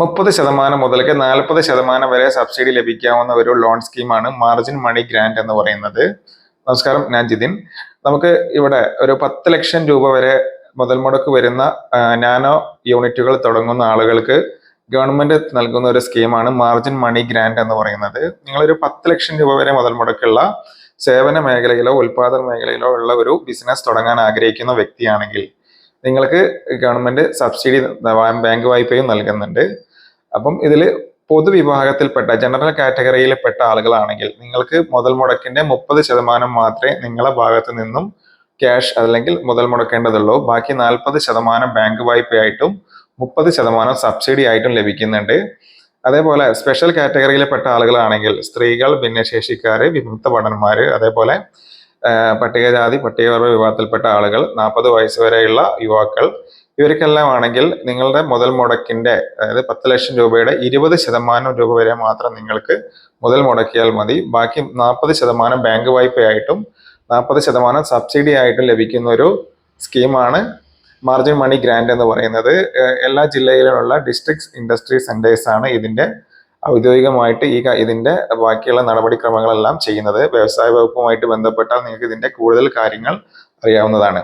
മുപ്പത് ശതമാനം മുതൽക്ക് നാൽപ്പത് ശതമാനം വരെ സബ്സിഡി ലഭിക്കാവുന്ന ഒരു ലോൺ സ്കീമാണ് മാർജിൻ മണി ഗ്രാൻഡ് എന്ന് പറയുന്നത്. നമസ്കാരം ഞാൻ ജിതിൻ. നമുക്ക് ഇവിടെ ഒരു പത്ത് ലക്ഷം രൂപ വരെ മുതൽ മുടക്ക് വരുന്ന നാനോ യൂണിറ്റുകൾ തുടങ്ങുന്ന ആളുകൾക്ക് ഗവൺമെന്റ് നൽകുന്ന ഒരു സ്കീമാണ് മാർജിൻ മണി ഗ്രാൻഡ് എന്ന് പറയുന്നത്. നിങ്ങളൊരു പത്ത് ലക്ഷം രൂപ വരെ മുതൽ മുടക്കുള്ള സേവന മേഖലയിലോ ഉൽപാദന മേഖലയിലോ ഉള്ള ഒരു ബിസിനസ് തുടങ്ങാൻ ആഗ്രഹിക്കുന്ന വ്യക്തിയാണെങ്കിൽ നിങ്ങൾക്ക് ഗവൺമെന്റ് സബ്സിഡി ബാങ്ക് വായ്പയും നൽകുന്നുണ്ട്. അപ്പം ഇതിൽ പൊതുവിഭാഗത്തിൽപ്പെട്ട ജനറൽ കാറ്റഗറിയിൽപ്പെട്ട ആളുകളാണെങ്കിൽ നിങ്ങൾക്ക് മുതൽ മുടക്കിന്റെ മുപ്പത് ശതമാനം മാത്രമേ നിങ്ങളെ ഭാഗത്ത് നിന്നും ക്യാഷ് അല്ലെങ്കിൽ മുതൽ മുടക്കേണ്ടതുള്ളൂ. ബാക്കി നാൽപ്പത് ശതമാനം ബാങ്ക് വായ്പയായിട്ടും മുപ്പത് ശതമാനം സബ്സിഡി ആയിട്ടും ലഭിക്കുന്നുണ്ട്. അതേപോലെ സ്പെഷ്യൽ കാറ്റഗറിയിൽപ്പെട്ട ആളുകളാണെങ്കിൽ സ്ത്രീകൾ ഭിന്നശേഷിക്കാർ വിമുക്ത ഭടന്മാർ അതേപോലെ പട്ടികജാതി പട്ടികവർഗ വിഭാഗത്തിൽപ്പെട്ട ആളുകൾ നാൽപ്പത് വയസ്സ് വരെയുള്ള യുവാക്കൾ. ഇവർക്കെല്ലാം ആണെങ്കിൽ നിങ്ങളുടെ മുതൽ മുടക്കിന്റെ അതായത് പത്ത് ലക്ഷം രൂപയുടെ ഇരുപത് ശതമാനം രൂപ വരെ മാത്രം നിങ്ങൾക്ക് മുതൽ മുടക്കിയാൽ മതി. ബാക്കി നാൽപ്പത് ശതമാനം ബാങ്ക് വായ്പയായിട്ടും നാൽപ്പത് ശതമാനം സബ്സിഡി ആയിട്ടും ലഭിക്കുന്ന ഒരു സ്കീമാണ് മാർജിൻ മണി ഗ്രാൻഡ് എന്ന് പറയുന്നത്. എല്ലാ ജില്ലയിലുമുള്ള ഡിസ്ട്രിക്ട് ഇൻഡസ്ട്രി സെന്റേഴ്സാണ് ഇതിന്റെ ഔദ്യോഗികമായിട്ട് ഈ ഇതിന്റെ ബാക്കിയുള്ള നടപടിക്രമങ്ങളെല്ലാം ചെയ്യുന്നത് വ്യവസായ വകുപ്പുമായിട്ട് ബന്ധപ്പെട്ടാൽ നിങ്ങൾക്ക് ഇതിന്റെ കൂടുതൽ കാര്യങ്ങൾ അറിയാവുന്നതാണ്.